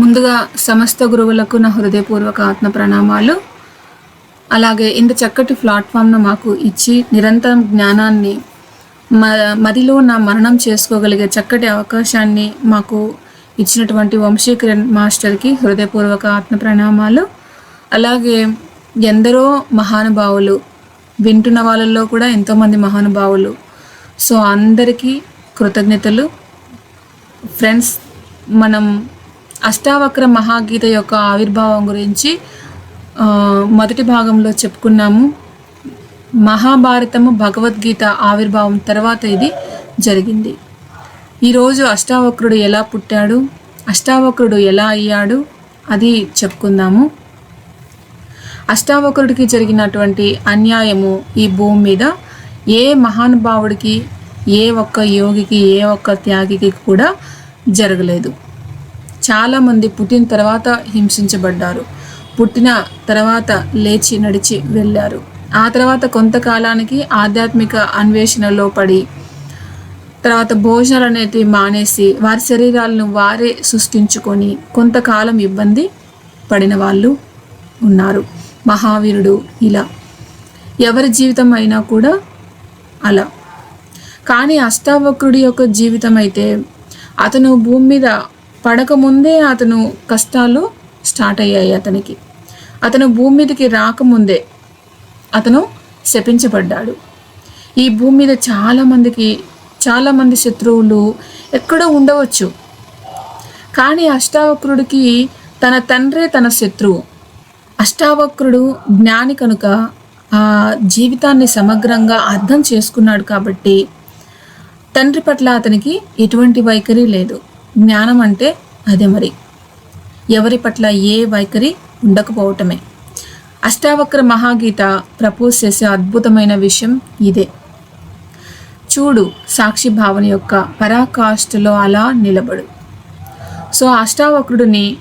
ముందుగా సమస్త గురువులకు నా హృదయపూర్వక ఆత్మ ప్రణామాలు. అలాగే ఇంత చక్కటి ప్లాట్ఫామ్ను మాకు ఇచ్చి నిరంతరం జ్ఞానాన్ని మ మదిలో నా మరణం చేసుకోగలిగే చక్కటి అవకాశాన్ని మాకు ఇచ్చినటువంటి వంశీకిరణ్ మాస్టర్కి హృదయపూర్వక ఆత్మ ప్రణామాలు. అలాగే ఎందరో మహానుభావులు వింటున్న వాళ్ళల్లో కూడా ఎంతోమంది మహానుభావులు. సో అందరికీ కృతజ్ఞతలు. ఫ్రెండ్స్ మనం అష్టావక్ర మహాగీత యొక్క ఆవిర్భావం గురించి మొదటి భాగంలో చెప్పుకున్నాము. మహాభారతము భగవద్గీత ఆవిర్భావం తర్వాత ఇది జరిగింది. ఈరోజు అష్టావక్రుడు ఎలా పుట్టాడు? అష్టావక్రుడు ఎలా అయ్యాడు? అది చెప్పుకుందాము. అష్టావక్రుడికి జరిగినటువంటి అన్యాయము ఈ భూమి మీద ఏ మహానుభావుడికి ఏ ఒక్క యోగికి ఏ ఒక్క త్యాగికి కూడా జరగలేదు. చాలామంది పుట్టిన తర్వాత హింసించబడ్డారు. పుట్టిన తర్వాత లేచి నడిచి వెళ్ళారు. ఆ తర్వాత కొంతకాలానికి ఆధ్యాత్మిక అన్వేషణలో పడి తర్వాత భోజనాలు అనేటివి మానేసి వారి శరీరాలను వారే సృష్టించుకొని కొంతకాలం ఇబ్బంది పడిన వాళ్ళు ఉన్నారు. మహావీరుడు ఇలా. ఎవరి జీవితం అయినా కూడా అలా. కానీ అష్టావక్రుడి యొక్క జీవితం అయితే అతను భూమి మీద పడకముందే అతను కష్టాలు స్టార్ట్ అయ్యాయి అతనికి. అతను భూమి మీదకి రాకముందే అతను శపించబడ్డాడు. ఈ భూమి మీద చాలామందికి చాలామంది శత్రువులు ఎక్కడో ఉండవచ్చు. కానీ అష్టావక్రుడికి తన తండ్రే తన శత్రువు. అష్టావక్రుడు జ్ఞాని కనుక ఆ జీవితాన్ని సమగ్రంగా అర్థం చేసుకున్నాడు కాబట్టి తండ్రి పట్ల అతనికి ఎటువంటి వైఖరి లేదు. జ్ఞానం అంటే అదే మరి. ఎవరి పట్ల ఏ వైఖరి ఉండకపోవటమే. అష్టావక్ర మహాగీత ప్రపోజ్ చేసే అద్భుతమైన విషయం ఇదే. చూడు సాక్షి భావన యొక్క పరాకాష్ఠలో అలా నిలబడు. సో అష్టావక్రుడిని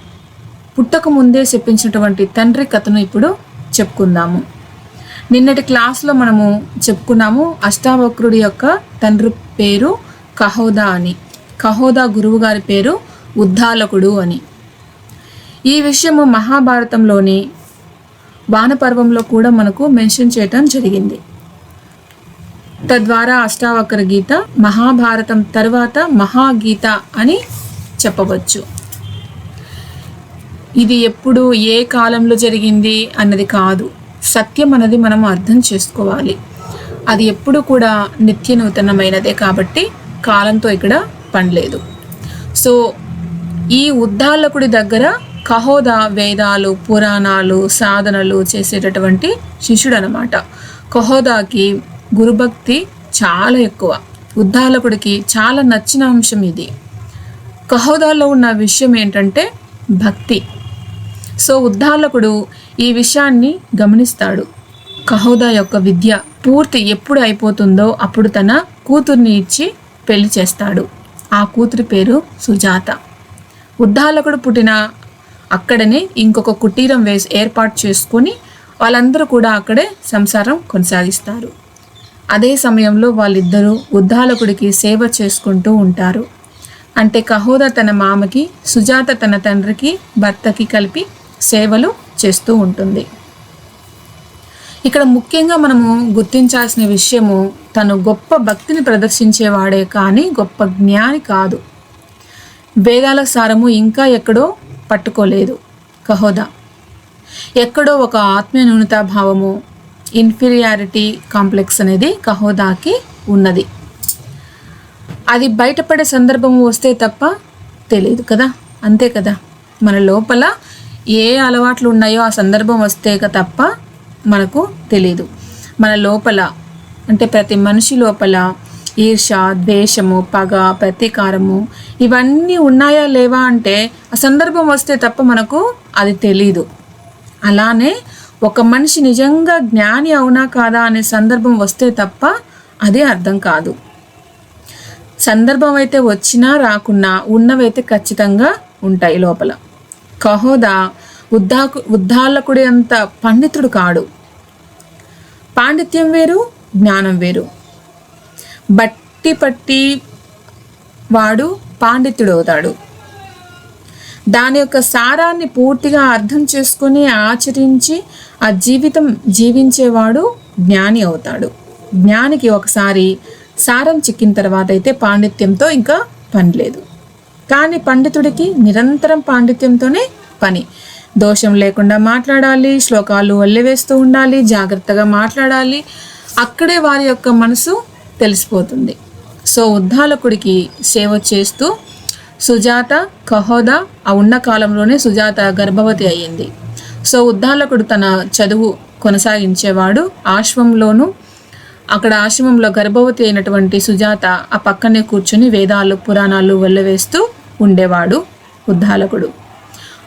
పుట్టక ముందే చెప్పించినటువంటి తండ్రి కథను ఇప్పుడు చెప్పుకుందాము. నిన్నటి క్లాస్లో మనము చెప్పుకున్నాము అష్టావక్రుడి యొక్క తండ్రి పేరు కహోదా అని. కహోదా గురువు గారి పేరు ఉద్దాలకుడు అని. ఈ విషయము మహాభారతంలోని వానపర్వంలో కూడా మనకు మెన్షన్ చేయటం జరిగింది. తద్వారా అష్టావక్ర గీత మహాభారతం తర్వాత మహాగీత అని చెప్పవచ్చు. ఇది ఎప్పుడు ఏ కాలంలో జరిగింది అన్నది కాదు. సత్యం అన్నది మనం అర్థం చేసుకోవాలి. అది ఎప్పుడు కూడా నిత్య నూతనమైనదే కాబట్టి కాలంతో ఇక్కడ పనిలేదు. సో ఈ ఉద్దాలకుడి దగ్గర కహోద వేదాలు పురాణాలు సాధనలు చేసేటటువంటి శిష్యుడు అనమాట కహోదాకి గురుభక్తి చాలా ఎక్కువ. ఉద్దాలకుడికి చాలా నచ్చిన అంశం ఇది. కహోదాలో ఉన్న విషయం ఏంటంటే భక్తి. సో ఉద్దాలకుడు ఈ విషయాన్ని గమనిస్తాడు. కహోదా యొక్క విద్య పూర్తి ఎప్పుడు అయిపోతుందో అప్పుడు తన కూతుర్ని ఇచ్చి పెళ్ళి చేస్తాడు. ఆ కూతురి పేరు సుజాత. ఉద్దాలకుడు పుట్టిన అక్కడనే ఇంకొక కుటీరం వేసి ఏర్పాటు చేసుకొని వాళ్ళందరూ కూడా అక్కడే సంసారం కొనసాగిస్తారు. అదే సమయంలో వాళ్ళిద్దరూ ఉద్దాలకుడికి సేవ చేసుకుంటూ ఉంటారు. అంటే కహోద తన మామకి సుజాత తన తండ్రికి భర్తకి కలిపి సేవలు చేస్తూ ఉంటుంది. ఇక్కడ ముఖ్యంగా మనము గుర్తించాల్సిన విషయము తను గొప్ప భక్తిని ప్రదర్శించేవాడే కానీ గొప్ప జ్ఞాని కాదు. వేదాల సారము ఇంకా ఎక్కడో పట్టుకోలేదు. కహోదా. ఎక్కడో ఒక ఆత్మీయ న్యూనతాభావము ఇన్ఫీరియారిటీ కాంప్లెక్స్ అనేది కహోదాకి ఉన్నది. అది బయటపడే సందర్భం వస్తే తప్ప తెలియదు కదా? అంతే కదా? మన లోపల ఏ అలవాట్లు ఉన్నాయో ఆ సందర్భం వస్తే క- తప్ప మనకు తెలియదు మన లోపల అంటే ప్రతి మనిషి లోపల ఈర్ష ద్వేషము పగ ప్రతీకారము ఇవన్నీ ఉన్నాయా లేవా అంటే ఆ సందర్భం వస్తే తప్ప మనకు అది తెలీదు. అలానే ఒక మనిషి నిజంగా జ్ఞాని అవునా కాదా అనే సందర్భం వస్తే తప్ప అది అర్థం కాదు. సందర్భం అయితే వచ్చినా రాకున్నా ఉన్నవైతే ఖచ్చితంగా ఉంటాయి లోపల. కహోదా ఉద్దాకు ఉద్దాలకుడి అంత పండితుడు కాడు. పాండిత్యం వేరు జ్ఞానం వేరు. బట్టి పట్టి వాడు పాండిత్యుడు అవుతాడు దాని యొక్క సారాన్ని పూర్తిగా అర్థం చేసుకొని ఆచరించి ఆ జీవితం జీవించేవాడు జ్ఞాని అవుతాడు. జ్ఞానికి ఒకసారి సారం చిక్కిన తర్వాత అయితే పాండిత్యంతో ఇంకా పని లేదు. కానీ పండితుడికి నిరంతరం పాండిత్యంతోనే పని. దోషం లేకుండా మాట్లాడాలి శ్లోకాలు వల్లివేస్తూ ఉండాలి జాగ్రత్తగా మాట్లాడాలి. అక్కడే వారి యొక్క మనసు తెలిసిపోతుంది. సో ఉద్దాలకుడికి సేవ చేస్తూ సుజాత కహోద ఆ ఉన్న కాలంలోనే సుజాత గర్భవతి అయ్యింది. సో ఉద్దాలకుడు తన చదువు కొనసాగించేవాడు. ఆశ్రమంలోనూ అక్కడ ఆశ్రమంలో గర్భవతి అయినటువంటి సుజాత ఆ పక్కనే కూర్చుని వేదాలు పురాణాలు వెళ్ళవేస్తూ ఉండేవాడు ఉద్దాలకుడు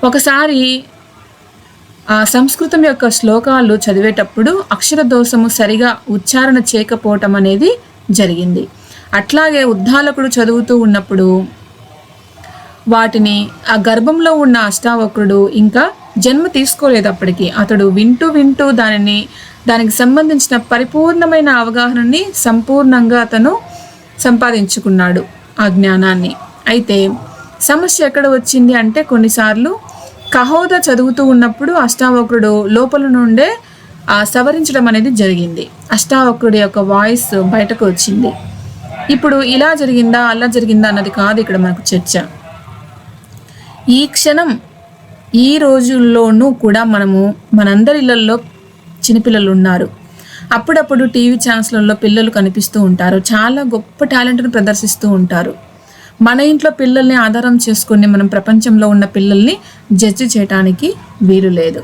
ఒకసారి సంస్కృతం యొక్క శ్లోకాలు చదివేటప్పుడు అక్షర దోషము సరిగా ఉచ్చారణ చేయకపోవటం అనేది జరిగింది. అట్లాగే ఉద్దాలకుడు చదువుతూ ఉన్నప్పుడు వాటిని ఆ గర్భంలో ఉన్న అష్టావక్రుడు ఇంకా జన్మ తీసుకోలేదు అప్పటికి అతడు వింటూ వింటూ దానిని దానికి సంబంధించిన పరిపూర్ణమైన అవగాహనని సంపూర్ణంగా అతను సంపాదించుకున్నాడు ఆ జ్ఞానాన్ని. అయితే సమస్య ఎక్కడ వచ్చింది అంటే కొన్నిసార్లు కహోద చదువుతూ ఉన్నప్పుడు అష్టావక్రుడు లోపల నుండే సవరించడం అనేది జరిగింది. అష్టావక్రుడి యొక్క వాయిస్ బయటకు వచ్చింది. ఇప్పుడు ఇలా జరిగిందా అలా జరిగిందా అన్నది కాదు ఇక్కడ మనకు చర్చ. ఈ క్షణం ఈ రోజుల్లోనూ కూడా మనము మనందరి ఇళ్ళలో చిన్నపిల్లలు ఉన్నారు. అప్పుడప్పుడు టీవీ ఛానల్స్లలో పిల్లలు కనిపిస్తూ ఉంటారు. చాలా గొప్ప టాలెంట్ను ప్రదర్శిస్తూ ఉంటారు. మన ఇంట్లో పిల్లల్ని ఆధారం చేసుకుని మనం ప్రపంచంలో ఉన్న పిల్లల్ని జడ్జి చేయడానికి వీలు లేదు.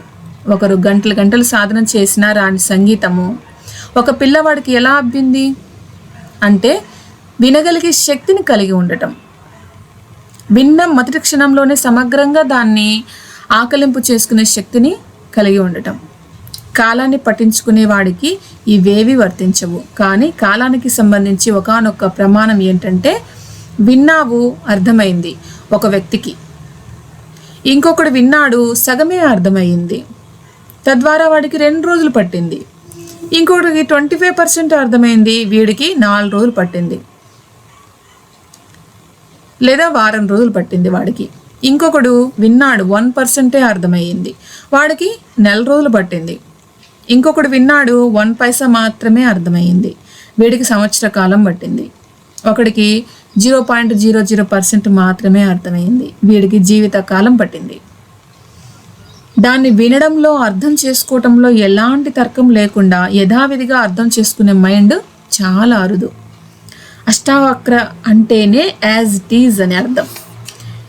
ఒకరు గంటలు గంటలు సాధన చేసినా రాని సంగీతము. ఒక పిల్లవాడికి ఎలా అబ్బింది? అంటే వినగలిగే శక్తిని కలిగి ఉండటం. విన్న మొదటి క్షణంలోనే సమగ్రంగా దాన్ని ఆకలింపు చేసుకునే శక్తిని కలిగి ఉండటం. కాలాన్ని పట్టించుకునే వాడికి ఇవేవి వర్తించవు. కానీ కాలానికి సంబంధించి ఒకనొక ప్రమాణం ఏంటంటే విన్నావు అర్థమైంది ఒక వ్యక్తికి. ఇంకొకడు విన్నాడు సగమే అర్థమైంది. తద్వారా వాడికి రెండు రోజులు పట్టింది. ఇంకొకటికి ట్వంటీ ఫైవ్ పర్సెంట్ అర్థమైంది వీడికి నాలుగు రోజులు పట్టింది. లేదా వారం రోజులు పట్టింది వాడికి. ఇంకొకడు విన్నాడు వన్ పర్సెంటే అర్థమయ్యింది వాడికి నెల రోజులు పట్టింది. ఇంకొకడు విన్నాడు వన్ పైసా మాత్రమే అర్థమయ్యింది వీడికి సంవత్సర కాలం పట్టింది. ఒకడికి zero point zero zero percent మాత్రమే అర్థమైంది. వీడికి జీవితకాలం పట్టింది. దాన్ని వినడంలో అర్థం చేసుకోవటంలో ఎలాంటి తర్కం లేకుండా యథావిధిగా అర్థం చేసుకునే మైండ్ చాలా అరుదు. అష్టావక్ర అంటేనే యాజ్ ఇట్ ఈజ్ అని అర్థం.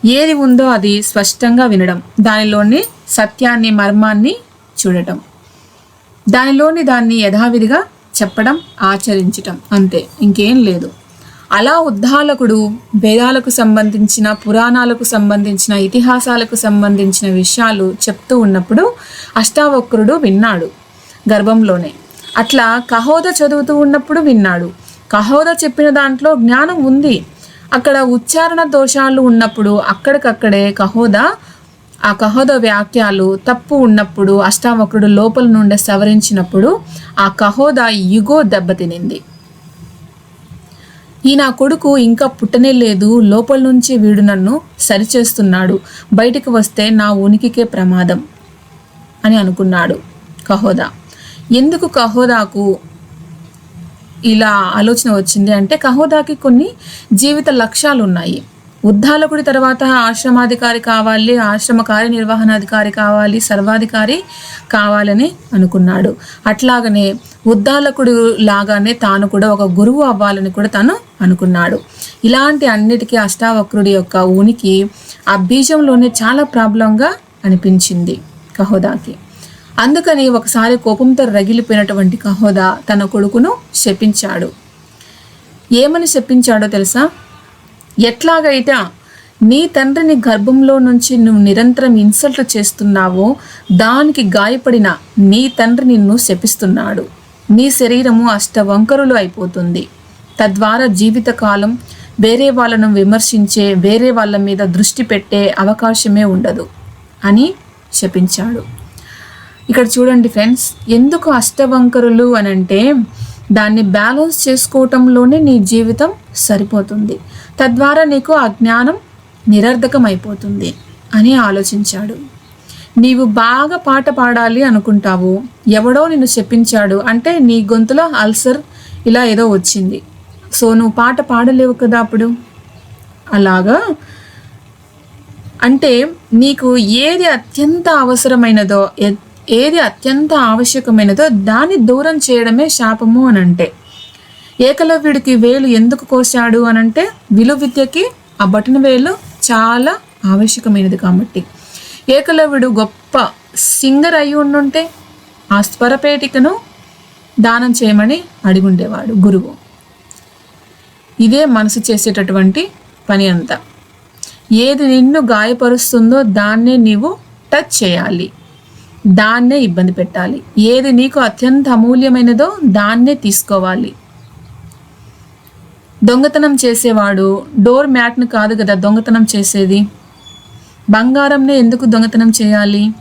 ఏది ఉందో అది స్పష్టంగా వినడం. దానిలోని సత్యాన్ని మర్మాన్ని చూడటం. దానిలోని దాన్ని యథావిధిగా చెప్పడం ఆచరించటం. అంతే. ఇంకేం లేదు. అలా ఉద్దాలకుడు వేదాలకు సంబంధించిన పురాణాలకు సంబంధించిన ఇతిహాసాలకు సంబంధించిన విషయాలు చెప్తూ ఉన్నప్పుడు అష్టావక్రుడు విన్నాడు గర్భంలోనే. అట్లా కహోద చదువుతూ ఉన్నప్పుడు విన్నాడు. కహోద చెప్పిన దాంట్లో జ్ఞానం ఉంది. అక్కడ ఉచ్చారణ దోషాలు ఉన్నప్పుడు అక్కడికక్కడే కహోద ఆ కహోద వాక్యాలు తప్పు ఉన్నప్పుడు అష్టావక్రుడు లోపల నుండి సవరించినప్పుడు ఆ కహోద యుగో దెబ్బతినింది. ఈ నా కొడుకు ఇంకా పుట్టనే లేదు లోపల నుంచి వీడు నన్ను సరిచేస్తున్నాడు. బయటికి వస్తే నా ఉనికికే ప్రమాదం అని అనుకున్నాడు కహోదా. ఎందుకు కహోదాకు ఇలా ఆలోచన వచ్చింది అంటే కహోదాకి కొన్ని జీవిత లక్ష్యాలు ఉన్నాయి ఉద్దాలకుడి తర్వాత ఆశ్రమాధికారి కావాలి ఆశ్రమ కార్యనిర్వహణాధికారి కావాలి సర్వాధికారి కావాలని అనుకున్నాడు. అట్లాగనే ఉద్దాలకుడు లాగానే తాను కూడా ఒక గురువు అవ్వాలని కూడా తను అనుకున్నాడు. ఇలాంటి అన్నిటికీ అష్టావక్రుడి యొక్క ఉనికి ఆ బీజంలోనే చాలా ప్రాబ్లంగా అనిపించింది కహోదాకి. అందుకని ఒకసారి కోపంతో రగిలిపోయినటువంటి కహోదా తన కొడుకును శపించాడు. ఏమని శపించాడో తెలుసా? ఎట్లాగైతే నీ తండ్రిని గర్భంలో నుంచి నువ్వు నిరంతరం ఇన్సల్ట్ చేస్తున్నావో దానికి గాయపడిన నీ తండ్రి నిన్ను శపిస్తున్నాడు. నీ శరీరము అష్టవంకరులు అయిపోతుంది. తద్వారా జీవితకాలం వేరే వాళ్ళను విమర్శించే వేరే వాళ్ళ మీద దృష్టి పెట్టే అవకాశమే ఉండదు అని శపించాడు. ఇక్కడ చూడండి ఫ్రెండ్స్ ఎందుకు అష్టవంకరులు అని అంటే దాన్ని బ్యాలెన్స్ చేసుకోవటంలోనే నీ జీవితం సరిపోతుంది. తద్వారా నీకు ఆ జ్ఞానం అయిపోతుంది అని ఆలోచించాడు. నీవు బాగా పాట పాడాలి అనుకుంటావు. ఎవడో నిన్ను చెప్పించాడు. అంటే నీ గొంతులో అల్సర్ ఇలా ఏదో వచ్చింది. సో నువ్వు పాట పాడలేవు కదా అప్పుడు? అలాగా? అంటే నీకు ఏది అత్యంత అవసరమైనదో ఏది అత్యంత ఆవశ్యకమైనదో దాన్ని దూరం చేయడమే శాపము అని అంటే ఏకలవ్యుడికి వేలు ఎందుకు కోశాడు అని అంటే విలు విద్యకి ఆ బటన్ వేలు చాలా ఆవశ్యకమైనది కాబట్టి. ఏకలవ్యుడు గొప్ప సింగర్ అయి ఉండుంటే ఆ స్వరపేటికను దానం చేయమని అడిగుండేవాడు గురువు. ఇదే మనసు చేసేటటువంటి పని అంతా. ఏది నిన్ను గాయపరుస్తుందో దాన్నే నీవు టచ్ చేయాలి. దాన్నే ఇబ్బంది పెట్టాలి. ఏది నీకు అత్యంత అమూల్యమైనదో దాన్నే తీసుకోవాలి. దొంగతనం చేసేవాడు డోర్ మ్యాట్ను కాదు కదా దొంగతనం చేసేది? బంగారంనే ఎందుకు దొంగతనం చేయాలి?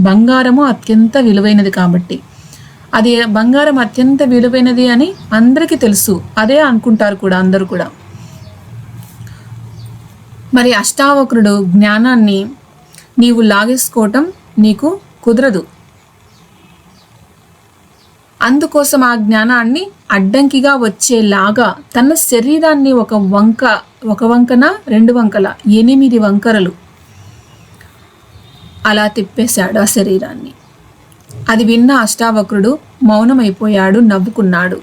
బంగారము అత్యంత విలువైనది కాబట్టి. అది బంగారం అత్యంత విలువైనది అని అందరికీ తెలుసు. అదే అనుకుంటారు కూడా అందరూ కూడా. మరి అష్టావక్రుడు జ్ఞానాన్ని నీవు లాగేసుకోవటం నీకు కుదరదు. అందుకోసం ఆ జ్ఞానాన్ని అడ్డంకిగా వచ్చేలాగా తన శరీరాన్ని ఒక వంక ఒక వంకన రెండు వంకల ఎనిమిది వంకరలు అలా తిప్పేశాడు ఆ శరీరాన్ని. అది విన్న అష్టావక్రుడు మౌనమైపోయాడు నవ్వుకున్నాడు.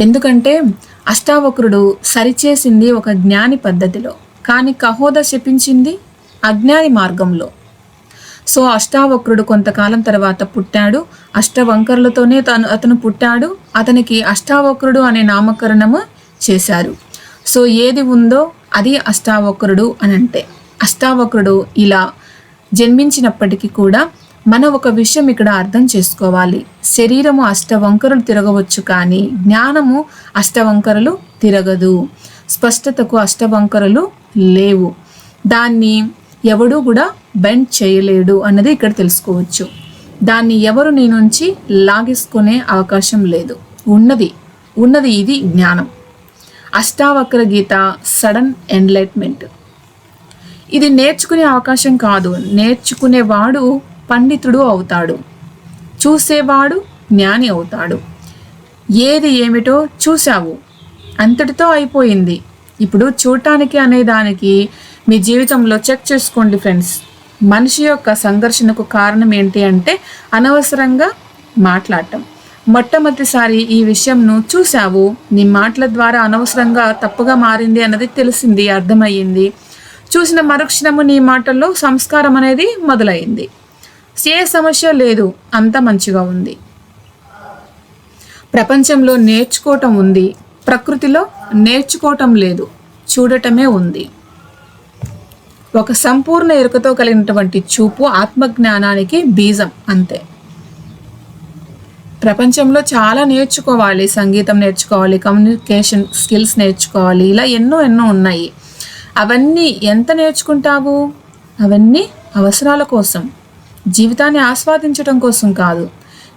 ఎందుకంటే అష్టావక్రుడు సరిచేసింది ఒక జ్ఞాని పద్ధతిలో కానీ కహోద శపించింది అజ్ఞాని మార్గంలో. సో అష్టావక్రుడు కొంతకాలం తర్వాత పుట్టాడు. అష్టవంకరులతోనే తను అతను పుట్టాడు. అతనికి అష్టావక్రుడు అనే నామకరణము చేశారు. సో ఏది ఉందో అది అష్టావక్రుడు అని అంటే అష్టావక్రుడు ఇలా జన్మించినప్పటికీ కూడా మనం ఒక విషయం ఇక్కడ అర్థం చేసుకోవాలి. శరీరము అష్టవంకరులు తిరగవచ్చు కానీ జ్ఞానము అష్టవంకరలు తిరగదు. స్పష్టతకు అష్టవంకరులు లేవు. దాన్ని ఎవడూ కూడా బెండ్ చేయలేడు అన్నది ఇక్కడ తెలుసుకోవచ్చు. దాన్ని ఎవరు నీ నుంచి లాగేసుకునే అవకాశం లేదు. ఉన్నది ఉన్నది ఇది జ్ఞానం. Ashtavakra Gita sudden enlightenment. ఇది నేర్చుకునే అవకాశం కాదు. నేర్చుకునేవాడు పండితుడు అవుతాడు. చూసేవాడు జ్ఞాని అవుతాడు. ఏది ఏమిటో చూశావు. అంతటితో అయిపోయింది. ఇప్పుడు చూడటానికి అనే దానికి మీ జీవితంలో చెక్ చేసుకోండి ఫ్రెండ్స్. మనిషి యొక్క సంఘర్షణకు కారణం ఏంటి అంటే అనవసరంగా మాట్లాడటం. మొట్టమొదటిసారి ఈ విషయంను చూశావు. నీ మాటల ద్వారా అనవసరంగా తప్పుగా మారింది అన్నది తెలిసింది అర్థమయ్యింది. చూసిన మరుక్షణము నీ మాటల్లో సంస్కారం అనేది మొదలైంది. ఏ సమస్య లేదు అంత మంచిగా ఉంది. ప్రపంచంలో నేర్చుకోవటం ఉంది ప్రకృతిలో నేర్చుకోవటం లేదు చూడటమే ఉంది. ఒక సంపూర్ణ ఎరుకతో కలిగినటువంటి చూపు ఆత్మజ్ఞానానికి బీజం అంతే. ప్రపంచంలో చాలా నేర్చుకోవాలి సంగీతం నేర్చుకోవాలి కమ్యూనికేషన్ స్కిల్స్ నేర్చుకోవాలి ఇలా ఎన్నో ఎన్నో ఉన్నాయి. అవన్నీ ఎంత నేర్చుకుంటావు? అవన్నీ అవసరాల కోసం. జీవితాన్ని ఆస్వాదించడం కోసం కాదు.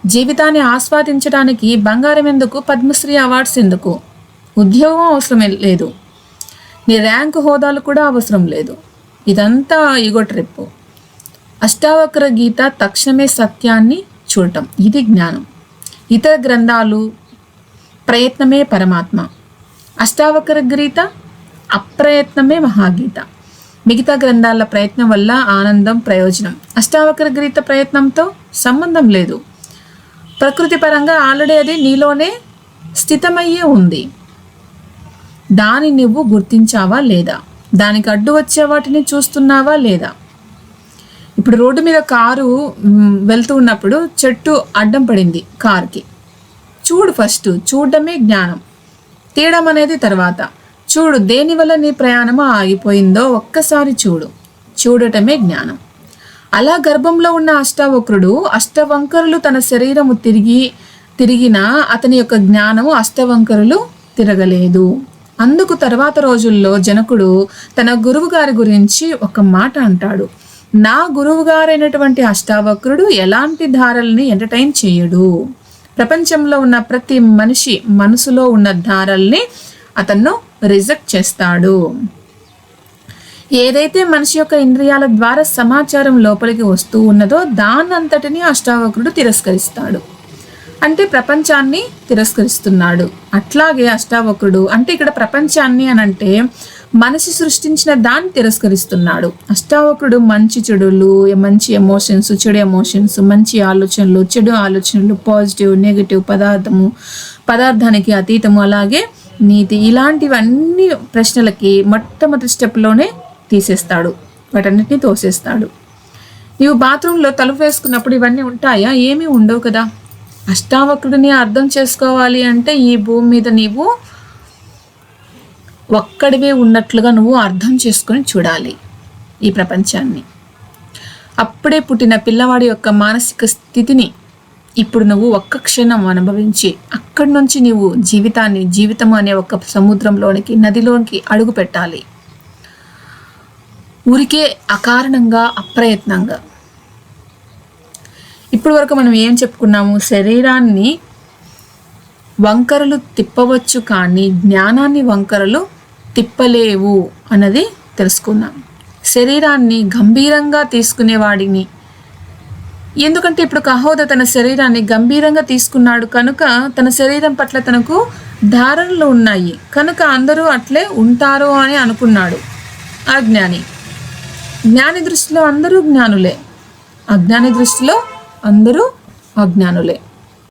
జీవితాన్ని ఆస్వాదించడానికి బంగారం ఎందుకు పద్మశ్రీ అవార్డ్స్ ఎందుకు? ఉద్యోగం అవసరం లేదు. నీ ర్యాంక్ హోదాలు కూడా అవసరం లేదు. ఇదంతా ఈగో ట్రిప్. అష్టావక్ర గీత తక్షణమే సత్యాన్ని చూడటం. ఇది జ్ఞానం. ఇతర గ్రంథాలు ప్రయత్నమే పరమాత్మ. అష్టావక్ర గీత అప్రయత్నమే మహాగీత. మిగతా గ్రంథాల ప్రయత్నం వల్ల ఆనందం ప్రయోజనం. అష్టావక్ర గీత ప్రయత్నంతో సంబంధం లేదు. ప్రకృతి పరంగా ఆల్రెడీ అది నీలోనే స్థితమయ్యే ఉంది. దాని నువ్వు గుర్తించావా లేదా? దానికి అడ్డు వచ్చే వాటిని చూస్తున్నావా లేదా? ఇప్పుడు రోడ్డు మీద కారు వెళ్తూ ఉన్నప్పుడు చెట్టు అడ్డం పడింది కారుకి. చూడు ఫస్ట్ చూడడమే జ్ఞానం. తీయడం అనేది తర్వాత. చూడు దేనివల్ల నీ ప్రయాణం ఆగిపోయిందో ఒక్కసారి చూడు. చూడటమే జ్ఞానం. అలా గర్భంలో ఉన్న అష్టవక్రుడు అష్టవంకరులు తన శరీరము తిరిగి తిరిగిన అతని యొక్క జ్ఞానము అష్టవంకరులు తిరగలేదు. అందుకు తర్వాత రోజుల్లో జనకుడు తన గురువుగారి గురించి ఒక మాట అంటాడు. నా గురువుగారైనటువంటి అష్టావక్రుడు ఎలాంటి ధారల్ని ఎంటర్టైన్ చేయడు. ప్రపంచంలో ఉన్న ప్రతి మనిషి మనసులో ఉన్న ధారల్ని అతను రిజెక్ట్ చేస్తాడు. ఏదైతే మనిషి యొక్క ఇంద్రియాల ద్వారా సమాచారం లోపలికి వస్తూ ఉన్నదో దానంతటిని అష్టావక్రుడు తిరస్కరిస్తాడు. అంటే ప్రపంచాన్ని తిరస్కరిస్తున్నాడు. అట్లాగే అష్టావక్రుడు అంటే ఇక్కడ ప్రపంచాన్ని అని అంటే మనిషి సృష్టించిన దాన్ని తిరస్కరిస్తున్నాడు. అష్టావక్రుడు మంచి చెడులు మంచి ఎమోషన్స్ చెడు ఎమోషన్స్ మంచి ఆలోచనలు చెడు ఆలోచనలు పాజిటివ్ నెగిటివ్ పదార్థము పదార్థానికి అతీతము. అలాగే నీతి ఇలాంటివన్నీ ప్రశ్నలకి మొట్టమొదటి స్టెప్లోనే తీసేస్తాడు. వాటన్నిటిని తోసేస్తాడు. నీవు బాత్రూంలో తలుపు వేసుకున్నప్పుడు ఇవన్నీ ఉంటాయా? ఏమీ ఉండవు కదా. అష్టావక్రుడిని అర్థం చేసుకోవాలి అంటే ఈ భూమి మీద నీవు ఒక్కడివే ఉన్నట్లుగా నువ్వు అర్థం చేసుకొని చూడాలి ఈ ప్రపంచాన్ని. అప్పుడే పుట్టిన పిల్లవాడి యొక్క మానసిక స్థితిని ఇప్పుడు నువ్వు ఒక్క క్షణం అనుభవించి అక్కడి నుంచి నువ్వు జీవితాన్ని జీవితం అనే ఒక సముద్రంలోనికి నదిలోనికి అడుగు పెట్టాలి ఊరికే అకారణంగా అప్రయత్నంగా ఇప్పుడు వరకు మనం ఏం చెప్పుకున్నాము? శరీరాన్ని వంకరలు తిప్పవచ్చు కానీ జ్ఞానాన్ని వంకరలు తిప్పలేవు అన్నది తెలుసుకున్నాం శరీరాన్ని గంభీరంగా తీసుకునేవాడిని. ఎందుకంటే ఇప్పుడు కహోద తన శరీరాన్ని గంభీరంగా తీసుకున్నాడు కనుక తన శరీరం పట్ల తనకు ధారణలు ఉన్నాయి. కనుక అందరూ అట్లే ఉంటారు అని అనుకున్నాడు అజ్ఞాని జ్ఞాని దృష్టిలో అందరూ జ్ఞానులే. అజ్ఞాని దృష్టిలో అందరూ అజ్ఞానులే.